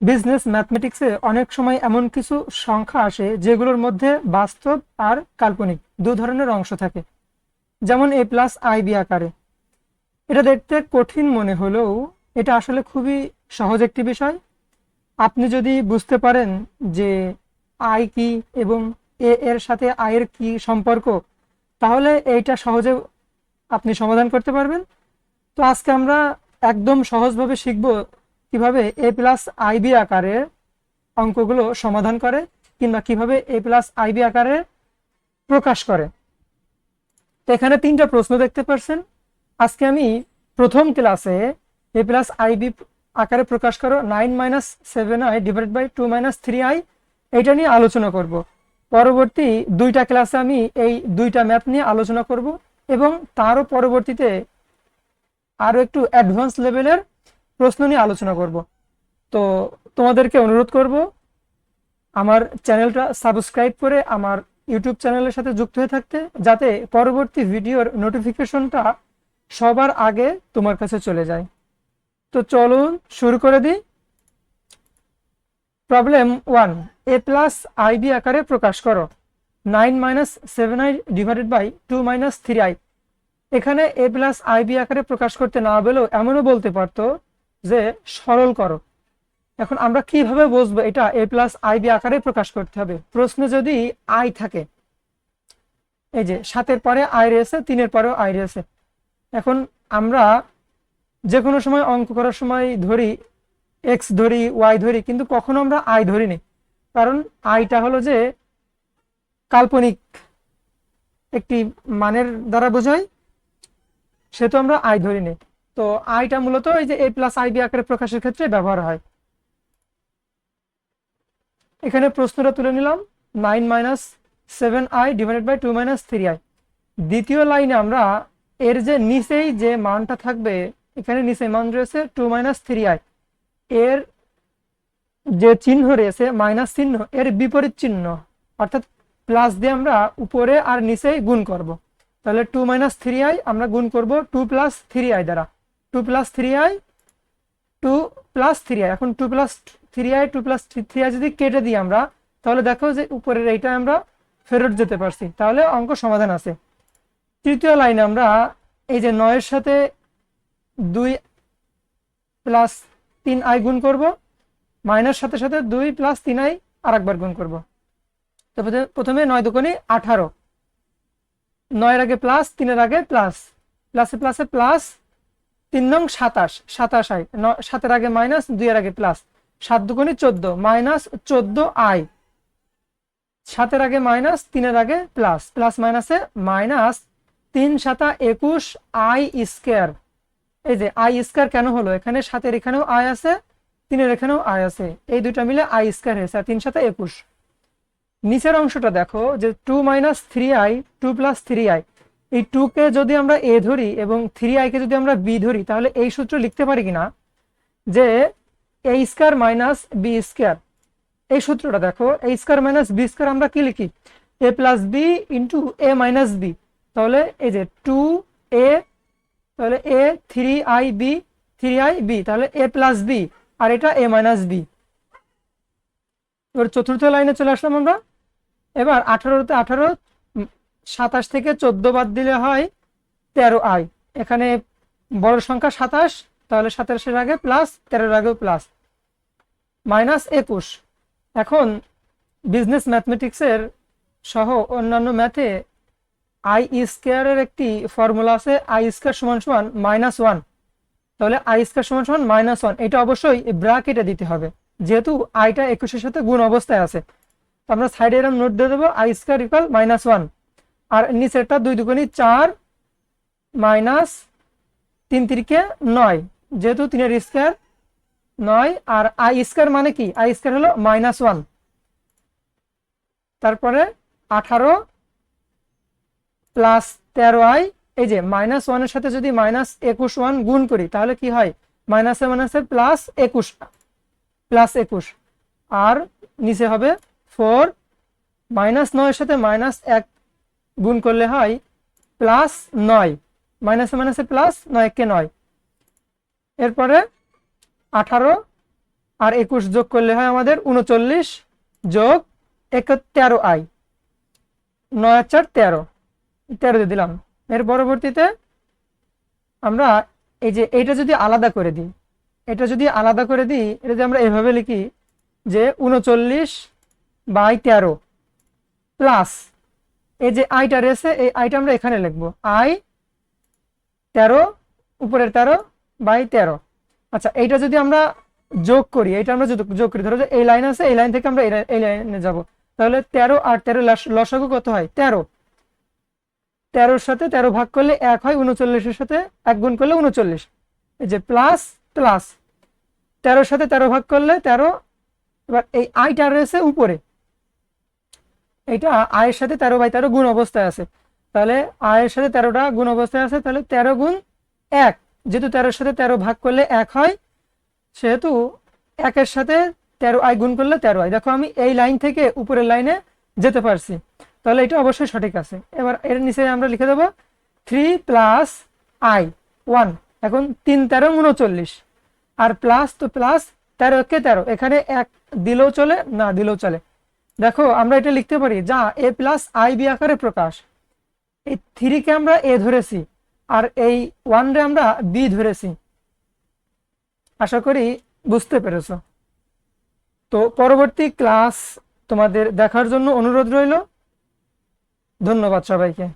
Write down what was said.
Business ম্যাথমেটিক্সে অনেক সময় এমন কিছু সংখ্যা আসে যেগুলোর মধ্যে বাস্তব আর কাল্পনিক দু ধরনের অংশ থাকে। যেমন এ প্লাস আই বি আকারে। এটা দেখতে কঠিন মনে হলেও এটা আসলে খুবই সহজ একটি বিষয়। আপনি যদি বুঝতে পারেন যে আই কি এবং এ এর সাথে আয়ের কি সম্পর্ক, তাহলে এইটা সহজে আপনি সমাধান করতে পারবেন। তো আজকে আমরা একদম সহজভাবে শিখব কীভাবে এ প্লাস আইবি আকারে অঙ্কগুলো সমাধান করে কিংবা কীভাবে এ প্লাস আইবি আকারে প্রকাশ করে? তো এখানে তিনটা প্রশ্ন দেখতে পাচ্ছেন আজকে আমি প্রথম ক্লাসে এ প্লাস আইবি আকারে প্রকাশ করো nine minus seven i divide by two minus three i এটা নিয়ে আলোচনা করব। পরবর্তী দুইটা ক্লাসে আমি এই দুইটা ম্যাথ নিয়ে আলোচনা করব এবং তারও পরবর্তীতে আরও একটু অ্যাডভান্স লেভেলের প্রশ্ন নিয়ে আলোচনা করব। তো তোমাদেরকে অনুরোধ করব, আমার চ্যানেলটা সাবস্ক্রাইব করে আমার ইউটিউব চ্যানেলের সাথে যুক্ত হয়ে থাকতে, যাতে পরবর্তী ভিডিওর নোটিফিকেশনটা সবার আগে তোমার কাছে চলে যায়। তো চলুন শুরু করে দিই। Problem one, a plus i b আকারে প্রকাশ করো। Nine minus seven i divided by two minus three i. এখানে এ প্লাস আইবি আকারে প্রকাশ করতে না বলেও এমনও বলতে পারতো যে সরল করো। এখন আমরা কীভাবে বুঝব এটা এ প্লাস আইবি আকারে প্রকাশ করতে হবে? প্রশ্নে যদি আই থাকে, এই যে সাতের পরে আই রয়েছে, তিনের পরেও আই রয়েছে। এখন আমরা যে কোনো সময় অঙ্ক করার সময় ধরি এক্স ধরি ওয়াই ধরি, কিন্তু কখনো আমরা আই ধরিনি। কারণ আইটা হলো যে কাল্পনিক একটি মানের দ্বারা বোঝায় সে তো আমরা আই ধরিনি। তো আইটা মূলত এই যে এ প্লাস আইবি আকারে প্রকাশের ক্ষেত্রে ব্যবহার হয়। এখানে প্রশ্নটা তুলে নিলাম nine minus seven i divided by two minus three i দ্বিতীয় লাইনে আমরা এর যে নিচেই যে মানটা থাকবে, এখানে নিচে মান রয়েছে টু মাইনাস থ্রি আই এর যে চিহ্ন রয়েছে মাইনাস চিহ্ন, এর বিপরীত চিহ্ন। অর্থাৎ প্লাস দিয়ে আমরা উপরে আর নিচেই গুণ করব। তাহলে টু মাইনাস থ্রি আই আমরা গুণ করব টু প্লাস থ্রি আই দ্বারা। Two plus three i two plus three i এখন two plus three i two plus three i যদি কেটে দিই আমরা, তাহলে দেখো যে উপরের এইটা আমরা ফেরত যেতে পারছি। তাহলে অঙ্ক সমাধান আছে। তৃতীয় লাইনে আমরা এই যে নয়ের সাথে দুই প্লাস তিন আই গুণ করব মাইনাস সাথে সাথে দুই প্লাস তিন আই আর একবার গুণ করব। তো প্রথমে নয় দোকানে আঠারো। নয়ের আগে প্লাস তিনের আগে প্লাস প্লাসে প্লাসে প্লাস তিন নং সাতাশ সাতাশ আই সাতের আগে মাইনাস, দুইয়ের আগে প্লাস। সাত দুগুণে চোদ্দ, মাইনাস চোদ্দ আই। সাতের আগে মাইনাস, তিনের আগে প্লাস। প্লাস মাইনাসে মাইনাস তিন সাতা একুশ আই স্কোয়ার। এই যে আই স্কোয়ার কেন হলো? এখানে সাতের এখানেও আই আছে, তিনের এখানেও আই আছে। এই দুইটা মিলে আই স্কোয়ার হয়েছে, আর তিন সাথে একুশ। নিচের অংশটা দেখো, যে two minus three i, two plus three i. এই টুকে যদি আমরা এ ধরি এবং থ্রি আইকে যদি আমরা বি ধরি, তাহলে এই সূত্র লিখতে পারি কিনা? যে a square minus b square. এই সূত্রটা দেখো, a square minus b square আমরা কি লিখি? A plus b into a minus b. তাহলে এই যে টু এ, তাহলে a three i b, three i b, তাহলে এ প্লাস বি, আর এটা এ মাইনাস বি। এবার চতুর্থ লাইনে চলে আসলাম আমরা। এবার আঠারোতে আঠারো সাতাশ থেকে চোদ্দ বাদ দিলে হয় তেরো আই এখানে বড় সংখ্যা সাতাশ, তাহলে সাতাশের আগে প্লাস তেরোর আগেও প্লাস মাইনাস একুশ। এখন বিজনেস ম্যাথমেটিক্সের সহ অন্যান্য ম্যাথে আই স্কোয়ারের একটি ফর্মুলা আছে আই স্কোয়ার সমান সমান মাইনাস ওয়ান তাহলে আই স্কোয়ার সমান সমান মাইনাস ওয়ান এটা অবশ্যই ব্র্যাকেটে দিতে হবে। যেহেতু আইটা একুশের সাথে গুণ অবস্থায় আছে। আমরা সাইডে এরম নোট দিয়ে দেবো i square equal minus one আর নিচেরটা দুই দুগুণি চার মাইনাস তিন তিরিকে নয়। যেহেতু তিনের স্কোয়ার নয়, আর আই স্কোয়ার মানে কি? আই স্কোয়ার হলো মাইনাস ওয়ান। তারপরে আঠারো প্লাস তেরো আই, এই যে মাইনাস ওয়ানের সাথে যদি মাইনাস একুশ ওয়ান গুণ করি, তাহলে কি হয়? মাইনাসে মাইনাসে প্লাস একুশ প্লাস একুশ। আর নিচে হবে ফোর, মাইনাস নয়ের সাথে মাইনাস এক গুণ করলে হয় প্লাস নয়। মাইনাসে মাইনাসে প্লাস নয় কে নয়। এরপরে আঠারো আর একুশ যোগ করলে হয় আমাদের উনচল্লিশ যোগ এক তেরো আই। নয় চার, তেরো। তেরো দিয়ে দিলাম। এর পরবর্তীতে আমরা এই যে এইটা যদি আলাদা করে দিই, এটা যদি আলাদা করে দিই, এটা যদি আমরা এভাবে লিখি যে উনচল্লিশ বাই তেরো প্লাস এই যে আইটা রয়েছে, এই আইটা আমরা এখানে লিখব। আই তেরো, উপরের তেরো বাই তেরো। আচ্ছা এইটা যদি আমরা যোগ করি এটা আমরা যোগ করি, ধরো যে এই লাইন আছে, এই লাইন থেকে আমরা এই লাইনে যাব। তাহলে তেরো আর তেরো লস- লসাগু কত হয়? তেরো। তেরোর সাথে তেরো ভাগ করলে এক হয়, উনচল্লিশের সাথে এক গুণ করলে উনচল্লিশ। এই যে প্লাস প্লাস। তেরোর সাথে তেরো ভাগ করলে তেরো। এবার এই আইটা রয়েছে উপরে। এইটা আয়ের সাথে তেরো বাই তেরো গুণ অবস্থায় আছে। তাহলে আয়ের সাথে তেরোটা গুণ অবস্থায় আছে, তাহলে তেরো গুণ এক। যেহেতু তেরোর সাথে তেরো ভাগ করলে এক হয়, সেহেতু একের সাথে তেরো আয় গুণ করলে তেরো আয়। দেখো আমি এই লাইন থেকে উপরের লাইনে যেতে পারছি। তাহলে এটা অবশ্যই সঠিক আছে। এবার এর নিচে আমরা লিখে দেবো, থ্রি প্লাস আই, ওয়ান। এখন তিন তেরো, উনচল্লিশ। আর প্লাস তো প্লাস তেরো কে তেরো। এখানে এক দিলেও চলে, না দিলেও চলে। দেখো, আমরা এটা লিখতে পারি, যা এ প্লাস আই বি আকারে প্রকাশ। এই থ্রিকে আমরা এ ধরেছি, আর এই ওয়ান রে আমরা বি ধরেছি। আশা করি বুঝতে পেরেছ। তো পরবর্তী ক্লাস তোমাদের দেখার জন্য অনুরোধ রইল। ধন্যবাদ সবাইকে।